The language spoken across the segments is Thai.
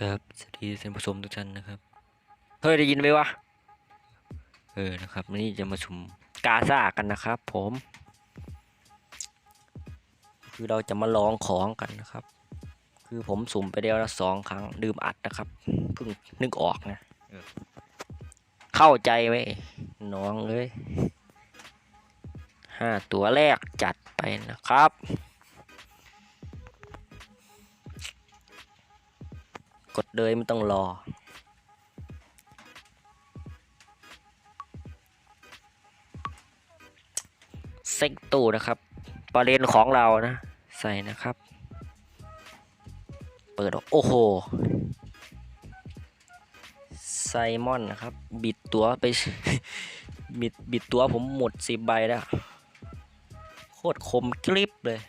ครับสวัสดีท่านผู้ชมทุกท่านนะครับเฮ้ยได้ยินไหมวะเออนะครับวันนี้จะมาชุมกาซ่ากันนะครับ ผม คือเราจะมาลองของกันนะครับ คือผมสุ่มไปแล้วนะสองครั้งดื่มอัดนะครับเพิ่งนึกออกนะเออเข้าใจไหมน้องเลยห้าตัวแรกจัดไปนะครับ กดเลยไม่ต้องรอ เซ็กตู้นะครับ ประเด็นของเรานะ ใส่นะครับ เปิดออกโอ้โหไซมอนนะครับ บิดตัวไป บิดบิดตัวผมหมดสิบใบแล้ว โคตรคมกริบเลย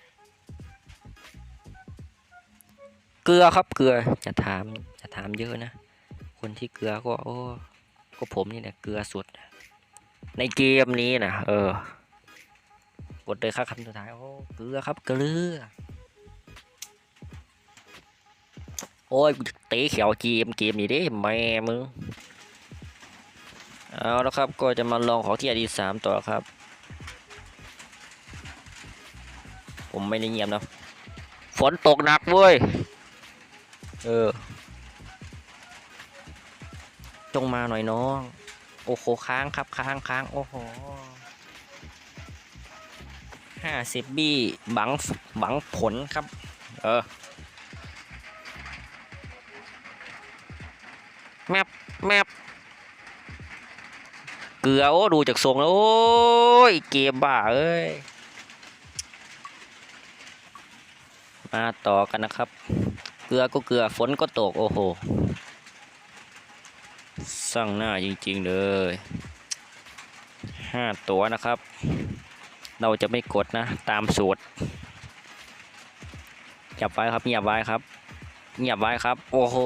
เกลือครับเกลือจะถามจะถามเยอะนะ คนที่เกลือก็โอ้ก็ผมนี่แหละเกลือสุด ในเกมนี้นะเออกดเลยครับคำสุดท้ายโอ้เกลือครับเกลือโอ้ยเตะเขียวเกมเกมนี้ด้แม่มึงเอาแล้วครับก็จะมาลองของที่อดีสามต่อครับ ผมไม่ได้เงียบนะฝนตกหนักเว้ย เออ จงมาหน่อยน้อง โอ้โหค้างครับค้างค้างโอ้โหห้าสิบบี้บังบังผลครับ เออแมปแมปเกลือโอ้ดูจากทรงแล้วโอ้ยเกมบ้าเอ้ยมาต่อกันนะครับ กลือก็เกลือฝนก็ตกโอ้โหสร้างหน้าจริงๆเลยห้าตัวนะครับ เราจะไม่กดนะ ตามสูตรเงียบไว้ครับเงียบไว้ครับเงียบไว้ครับ โอ้โห